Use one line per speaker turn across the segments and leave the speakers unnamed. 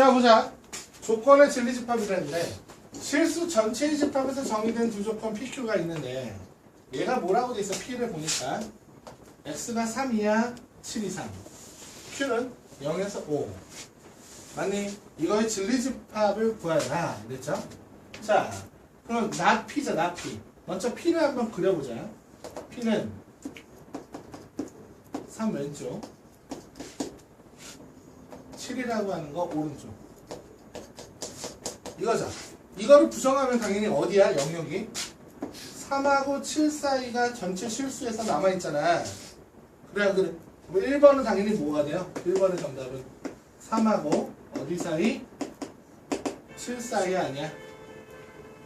자 보자. 조건의 진리 집합이라는데 실수 전체의 집합에서 정의된 두 조건 PQ가 있는데 얘가 뭐라고 돼 있어? P를 보니까 X가 3 이하 7 이상 Q는 0에서 5 맞니? 이거의 진리 집합을 구하라 그랬죠? 자 그럼 나 P자 나 P 먼저 P를 한번 그려보자 P는 3 왼쪽 7이라고 하는 거 오른쪽 이거죠. 이거를 부정하면 당연히 어디야? 영역이? 3하고 7 사이가 전체 실수에서 남아있잖아. 그래, 그래. 뭐 1번은 당연히 뭐가 돼요? 1번의 정답은 3하고 어디 사이? 7 사이 아니야.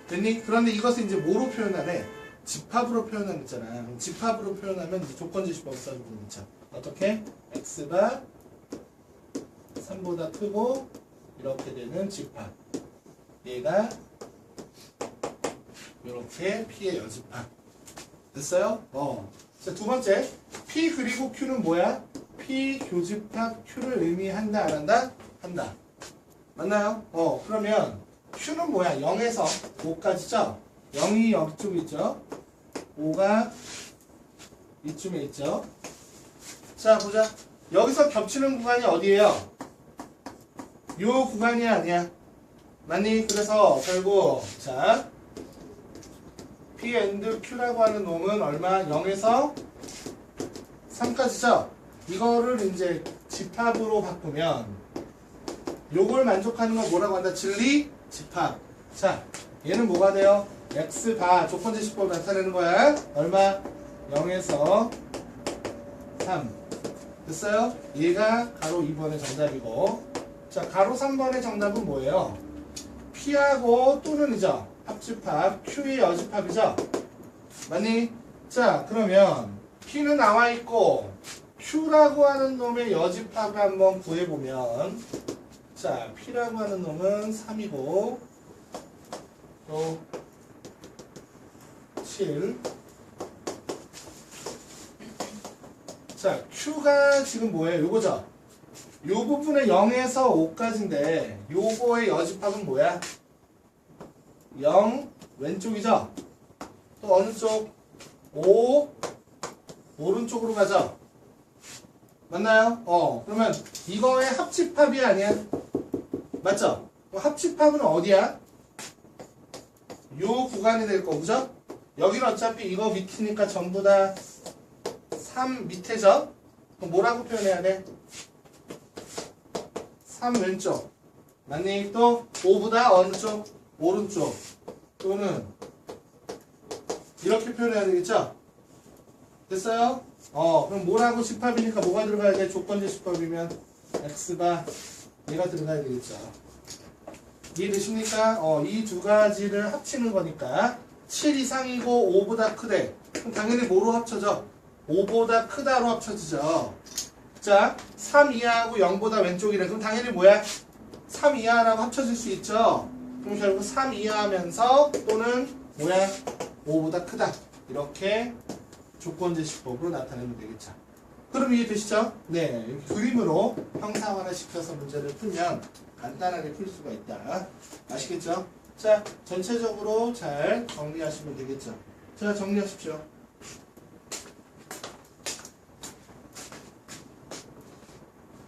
됐니? 그런데 이것을 이제 뭐로 표현하래? 집합으로 표현하는 거잖아. 그럼 집합으로 표현하면 이제 조건지시법 써주고 있죠. 어떻게? x가 3보다 크고 이렇게 되는 집합. 얘가 이렇게 P의 여집합. 됐어요? 어. 자, 두 번째. P 그리고 Q는 뭐야? P 교집합 Q를 의미한다, 안 한다? 한다. 맞나요? 어, 그러면 Q는 뭐야? 0에서 5까지죠? 0이 여쪽에 있죠? 5가 이쯤에 있죠? 자, 보자. 여기서 겹치는 구간이 어디예요? 요 구간이 아니야. 맞니? 그래서 결국 자 P and Q라고 하는 놈은 얼마? 0에서 3까지죠? 이거를 이제 집합으로 바꾸면 요걸 만족하는 건 뭐라고 한다? 진리 집합. 자, 얘는 뭐가 돼요? X바 조건제시법 나타내는 거야. 얼마? 0에서 3. 됐어요? 얘가 가로 2번의 정답이고 자, 가로 3번의 정답은 뭐예요? P하고 또는 이죠. 합집합, Q의 여집합이죠. 맞니? 자, 그러면 P는 나와 있고 Q라고 하는 놈의 여집합을 한번 구해보면 자, P라고 하는 놈은 3이고 또 7. 자, Q가 지금 뭐예요? 요거죠? 요 부분에 0에서 5까지인데 요거의 여집합은 뭐야? 0 왼쪽이죠? 또 어느 쪽? 5 오른쪽으로 가죠? 맞나요? 어 그러면 이거의 합집합이 아니야? 맞죠? 합집합은 어디야? 요 구간이 될 거고 그죠? 여기는 어차피 이거 밑이니까 전부 다 3 밑에죠? 그럼 뭐라고 표현해야 돼? 3 왼쪽 맞니? 또 5보다 어느 쪽? 오른쪽 또는 이렇게 표현해야 되겠죠? 됐어요? 어 그럼 뭐라고 집합이니까 뭐가 들어가야 돼? 조건제 집합이면 x가 얘가 들어가야 되겠죠 이해되십니까? 어 이 두 가지를 합치는 거니까 7 이상이고 5보다 크대 그럼 당연히 뭐로 합쳐져? 5보다 크다로 합쳐지죠 자, 3 이하하고 0보다 왼쪽이래. 그럼 당연히 뭐야? 3 이하라고 합쳐질 수 있죠? 그럼 결국 3 이하하면서 또는 뭐야? 5보다 크다. 이렇게 조건제시법으로 나타내면 되겠죠. 그럼 이해되시죠? 네. 그림으로 형상화를 시켜서 문제를 풀면 간단하게 풀 수가 있다. 아시겠죠? 자, 전체적으로 잘 정리하시면 되겠죠. 자, 정리하십시오.